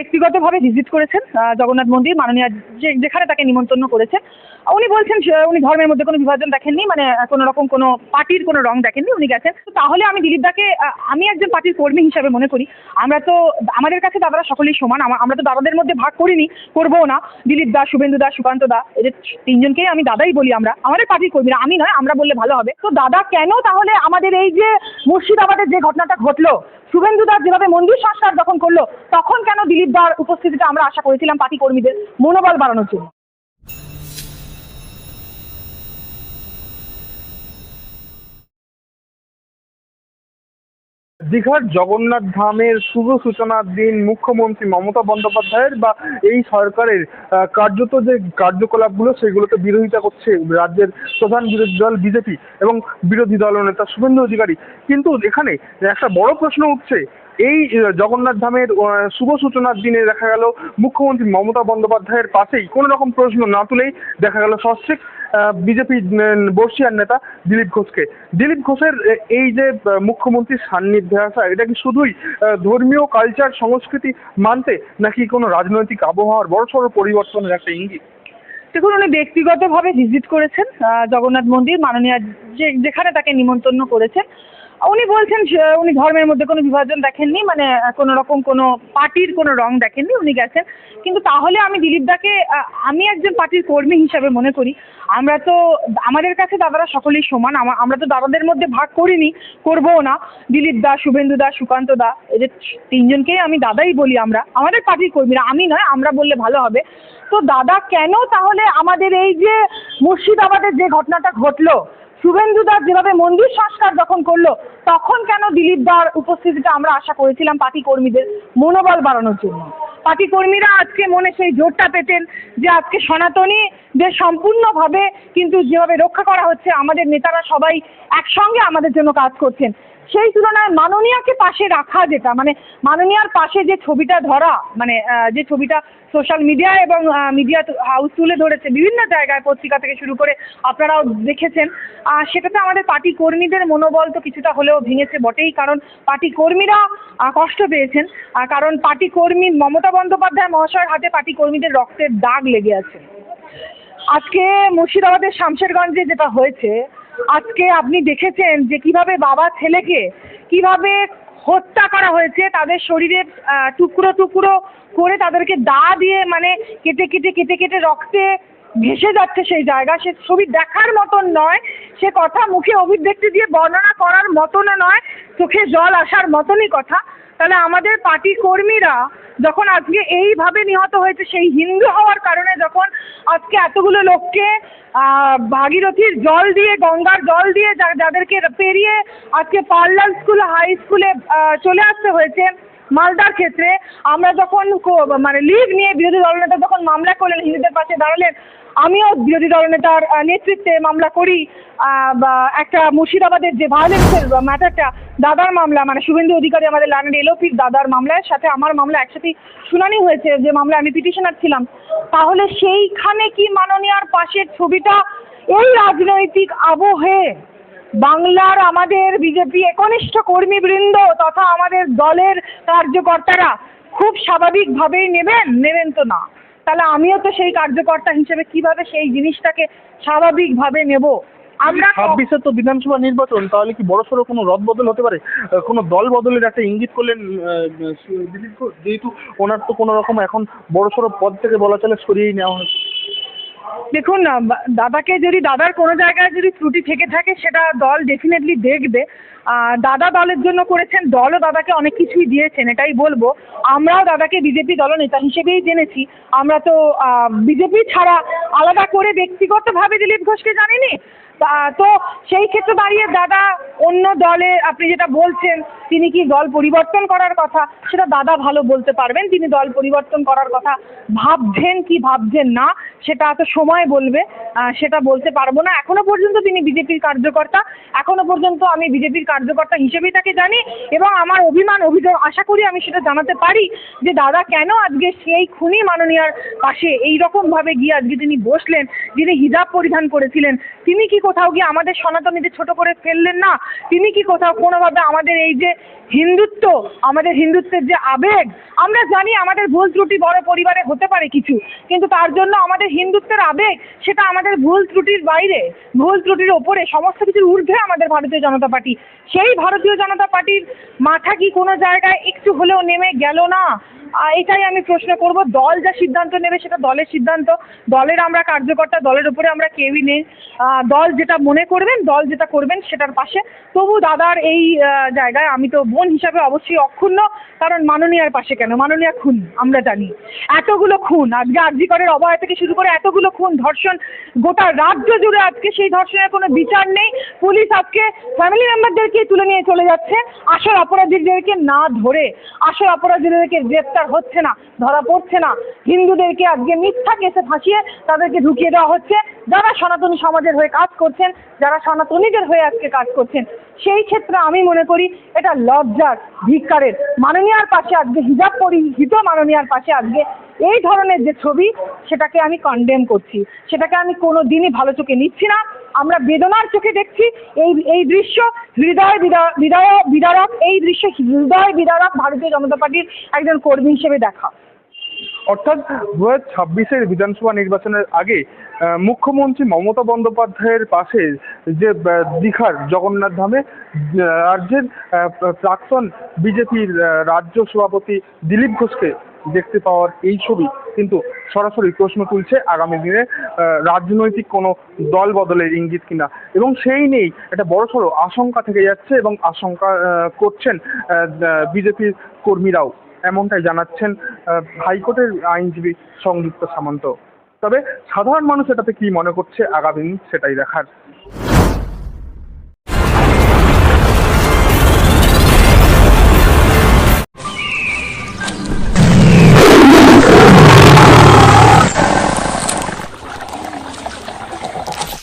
ব্যক্তিগতভাবে ভিজিট করেছেন জগন্নাথ মন্দির, মাননীয় যেখানে তাকে নিমন্ত্রণ করেছেন উনি বলছেন উনি ধর্মের মধ্যে কোনো বিভাজন দেখেননি মানে কোনো রকম কোনো পার্টির কোনো রং দেখেননি উনি গেছেন। তো তাহলে আমি দিলীপ দাকে আমি একজন পার্টির কর্মী হিসাবে মনে করি। আমরা তো, আমাদের কাছে দাদারা সকলেই সমান, আমা- আমরা তো দাদাদের মধ্যে ভাগ করিনি করব না। দিলীপ দা, শুভেন্দু দা, সুকান্ত দা এদের তিনজনকেই আমি দাদাই বলি আমরা। আমাদের পার্টির কর্মীরা, আমি নয়, আমরা বললে ভালো হবে। তো দাদা কেন তাহলে আমাদের এই যে মুর্শিদাবাদের যে ঘটনাটা ঘটলো শুভেন্দু দাস যেভাবে মন্দির সংস্কার যখন করল, তখন কেন দিলীপ দার উপস্থিতিটা আমরা আশা করেছিলাম পার্টি কর্মীদের মনোবল বাড়ানোর জন্য? দীঘার জগন্নাথ ধামের শুভ সূচনার দিন মুখ্যমন্ত্রী মমতা বন্দ্যোপাধ্যায়ের বা এই সরকারের কার্যত যে কার্যকলাপগুলো সেগুলোকে বিরোধিতা করছে রাজ্যের প্রধান বিরোধী দল বিজেপি এবং বিরোধী দল নেতা শুভেন্দু অধিকারী। কিন্তু এখানে একটা বড় প্রশ্ন উঠছে এই জগন্নাথ ধামের শুভ সূচনার দিনে দেখা গেল মুখ্যমন্ত্রী মমতা বন্দ্যোপাধ্যায়ের পাশেই কোনো রকম প্রশ্ন না তুলেই দেখা গেল সস্ত্রিক বিজেপি বর্ষিয়ার নেতা দিলীপ ঘোষকে। দিলীপ ঘোষের এই যে মুখ্যমন্ত্রীর সান্নিধ্যে আসা, এটা কি শুধুই ধর্মীয় কালচার সংস্কৃতি মানতে নাকি কোনো রাজনৈতিক আবহাওয়ার বড়সড় পরিবর্তনের একটা ইঙ্গিত? দেখুন, উনি ব্যক্তিগতভাবে ভিজিট করেছেন জগন্নাথ মন্দির, মাননীয় যেখানে তাকে নিমন্ত্রণ করেছেন। উনি বলছেন উনি ধর্মের মধ্যে কোনো বিভাজন দেখেননি মানে কোনো রকম কোনো পার্টির কোনো রং দেখেননি, উনি গেছেন। কিন্তু তাহলে আমি দিলীপ দাকে আমি একজন পার্টির কর্মী হিসাবে মনে করি। আমরা তো, আমাদের কাছে দাদারা সকলেই সমান, আমা- আমরা তো দাদাদের মধ্যে ভাগ করিনি করব না। দিলীপ দা, শুভেন্দু দা, সুকান্ত দা এদের তিনজনকেই আমি দাদাই বলি আমরা। আমাদের পার্টির কর্মীরা, আমি নয়, আমরা বললে ভালো হবে। তো দাদা কেন তাহলে আমাদের এই যে মুর্শিদাবাদের যে ঘটনাটা ঘটলো শুভেন্দু দাস যেভাবে মন্দির সংস্কার যখন করল, তখন কেন দিলীপ দার উপস্থিতিটা আমরা আশা করেছিলাম পার্টি কর্মীদের মনোবল বাড়ানোর জন্য। পার্টি কর্মীরা আজকে মনে সেই জোরটা পেতেন যে আজকে সনাতনী যে সম্পূর্ণভাবে কিন্তু যেভাবে রক্ষা করা হচ্ছে, আমাদের নেতারা সবাই একসঙ্গে আমাদের জন্য কাজ করছেন। সেই তুলনায় মাননীয়াকে পাশে রাখা যেটা মানে মাননীয়ার পাশে যে ছবিটা ধরা মানে যে ছবিটা সোশ্যাল মিডিয়া এবং মিডিয়া হাউস তুলে ধরেছে, বিভিন্ন জায়গায় পত্রিকা থেকে শুরু করে আপনারাও দেখেছেন সেটাতে আমাদের পার্টি কর্মীদের মনোবল তো কিছুটা হলেও ভেঙেছে বটেই, কারণ পার্টি কর্মীরা কষ্ট পেয়েছেন কারণ পার্টি কর্মী মমতা বন্দ্যোপাধ্যায় মহাশয়ের হাতে পার্টি কর্মীদের রক্তের দাগ লেগে আছে। আজকে মুর্শিদাবাদের শামশেরগঞ্জে যেটা হয়েছে আজকে আপনি দেখেছেন যে কীভাবে বাবা ছেলেকে কীভাবে হত্যা করা হয়েছে তাদের শরীরের আহ, টুকরো টুকরো করে তাদেরকে দা দিয়ে মানে কেটে কেটে কেটে কেটে রক্তে ভেসে যাচ্ছে সেই জায়গা। সে ছবি দেখার মতন নয় সে কথা মুখে অভিব্যক্তি দিয়ে বর্ণনা করার মতনও নয় চোখে জল আসার মতনই কথা। তাহলে আমাদের পার্টি কর্মীরা যখন আজকে এইভাবে নিহত হয়েছে, সেই হিন্দু হওয়ার কারণে যখন আজকে এতগুলো লোককে ভাগীরথীর জল দিয়ে, গঙ্গার জল দিয়ে যাদেরকে পেরিয়ে আজকে পার্লার স্কুল, হাই স্কুলে চলে আসতে হয়েছে মালদার ক্ষেত্রে, আমরা যখন মানে লিগ নিয়ে বিরোধী দলনেতা যখন মামলা করলেন, হিন্দুদের পাশে দাঁড়ালেন, আমিও বিরোধী দলনেতার নেতৃত্বে মামলা করি একটা মুর্শিদাবাদের যে ভায়োলেন্সের ম্যাটারটা দাদার মামলা মানে শুভেন্দু অধিকারী আমাদের লানের এলোপির দাদার মামলার সাথে আমার মামলা একসাথেই শুনানি হয়েছে, যে মামলা আমি পিটিশনার ছিলাম। তাহলে সেইখানে কি মাননীয়ার পাশের ছবিটা এই রাজনৈতিক আবহে? বাংলার আমাদের বিজেপি একনিষ্ঠ কর্মীবৃন্দ তথা আমাদের দলের কার্যকর্তারা খুব স্বাভাবিকভাবেই নেবেন? নেবেন তো না। তাহলে আমিও তো সেই কার্যকর্তা হিসেবে কীভাবে সেই জিনিসটাকে স্বাভাবিকভাবে নেব? আমরা ছাব্বিশে তো বিধানসভা নির্বাচন তাহলে কি বড়সড় কোনো রদ বদল হতে পারে? কোনো দল বদলের একটা ইঙ্গিত করলেন যেহেতু ওনার তো কোনো রকম এখন বড়সড় পদ থেকে বলা চলে সরিয়েই নেওয়া হয়েছে দেখুন দাদাকে যদি দাদার কোনো জায়গায় যদি ত্রুটি থেকে থাকে সেটা দল ডেফিনেটলি দেখবে। দাদা দলের জন্য করেছেন দলও দাদাকে অনেক কিছুই দিয়েছেন এটাই বলব। আমরাও দাদাকে বিজেপি দলনেতা হিসেবেই জেনেছি। আমরা তো বিজেপি ছাড়া আলাদা করে ব্যক্তিগতভাবে দিলীপ ঘোষকে জানিনি। তা- সেই ক্ষেত্রে দাঁড়িয়ে দাদা অন্য দলে আপনি যেটা বলছেন, তিনি কি দল পরিবর্তন করার কথা? সেটা দাদা ভালো বলতে পারবেন, তিনি দল পরিবর্তন করার কথা ভাবছেন কি ভাবছেন না, সেটা তো সময় বলবে সেটা বলতে পারব না। এখনও পর্যন্ত তিনি বিজেপির কার্যকর্তা, এখনও পর্যন্ত আমি বিজেপির কার্যকর্তা হিসেবেই তাকে জানি, এবং আমার অভিমান, অভিযোগ, আশা করি আমি সেটা জানাতে পারি যে দাদা কেন আজকে সেই খুনি মাননীয়ার পাশে এই রকম ভাবে গিয়ে আজকে তিনি বসলেন, যিনি হিজাব পরিধান করেছিলেন, তিনি কি কোথাও গিয়ে আমাদের সনাতনীদের ছোট করে ফেললেন না? তিনি কি কোথাও কোনোভাবে আমাদের এই যে হিন্দুত্ব, আমাদের হিন্দুত্বের যে আবেগ, আমরা জানি আমাদের ভুল ত্রুটি বড় পরিবারে হতে পারে কিছু, কিন্তু তার জন্য আমাদের হিন্দুত্বের আবেগ, সেটা আমাদের ভুল ত্রুটির বাইরে, ভুল ত্রুটির ওপরে, সমস্ত কিছুর ঊর্ধ্বে আমাদের ভারতীয় জনতা পার্টি। সেই ভারতীয় জনতা পার্টির মাথা কি কোনো জায়গায় একটু হলেও নেমে গেল না? এটাই আমি প্রশ্ন করব। দল যা সিদ্ধান্ত নেবে সেটা দলের সিদ্ধান্ত। দলের আমরা কার্যকর্তা, দলের উপরে আমরা কেউই নেই। দল যেটা মনে করবেন, দল যেটা করবেন সেটার পাশে। তবু দাদার এই জায়গায় আমি তো বোন হিসাবে অবশ্যই অক্ষুণ্ণ, কারণ মাননীয়ার পাশে কেন? মাননীয়া খুন, আমরা জানি। এতগুলো খুন, আজকে আরজিকরের অভয় থেকে শুরু করে এতগুলো খুন, ধর্ষণ, গোটা রাজ্য জুড়ে আজকে সেই ধর্ষণের কোনো বিচার নেই। পুলিশ আজকে ফ্যামিলি মেম্বারদেরকে তুলে নিয়ে চলে যাচ্ছে। আসল অপরাধীদেরকে না ধরে, আসল অপরাধীদেরকে গ্রেপ্তার হচ্ছে না ধরা পড়ছে না। হিন্দুদেরকে আজকে মিথ্যা কেসে ফাঁসিয়ে তাদেরকে ঢুকিয়ে দেওয়া হচ্ছে। যারা সনাতনী সমাজের হয়ে কাজ করছেন, যারা সনাতনীদের হয়ে আজকে কাজ করছেন, সেই ক্ষেত্রে আমি মনে করি এটা লজ্জার, ধিক্কারের। মাননীয়ার পাশে আজকে হিজাব পরিহিত মাননীয়ার পাশে আজকে এই ধরনের যে ছবি, সেটাকে আমি কন্ডেম করছি। সেটাকে আমি কোনো দিনই ভালো চোখে নিচ্ছি না। আমরা বেদনার চোখে দেখছি, এই এই দৃশ্য হৃদয় বিদা- বিদায়, বিদারক, এই দৃশ্য হৃদয় বিদারক ভারতীয় জনতা পার্টির একজন কর্মী হিসেবে দেখা। অর্থাৎ দু হাজার ছাব্বিশের বিধানসভা নির্বাচনের আগে মুখ্যমন্ত্রী মমতা বন্দ্যোপাধ্যায়ের পাশে যে দীঘার জগন্নাথ ধামে রাজ্যের প্রাক্তন বিজেপির রাজ্য সভাপতি দিলীপ ঘোষকে দেখতে পাওয়ার এই ছবি কিন্তু সরাসরি প্রশ্ন তুলছে আগামী দিনে রাজনৈতিক কোনো দল বদলের ইঙ্গিত কিনা। এবং সেই নেই একটা বড়সড় আশঙ্কা থেকে যাচ্ছে এবং আশঙ্কা করছেন বিজেপির কর্মীরাও। এমনটাই জানাচ্ছেন হাইকোর্টের আইনজীবী সংযুক্ত সামন্ত। তবে সাধারণ মানুষ এটাতে কি মনে করছে আগামী সেটাই দেখার।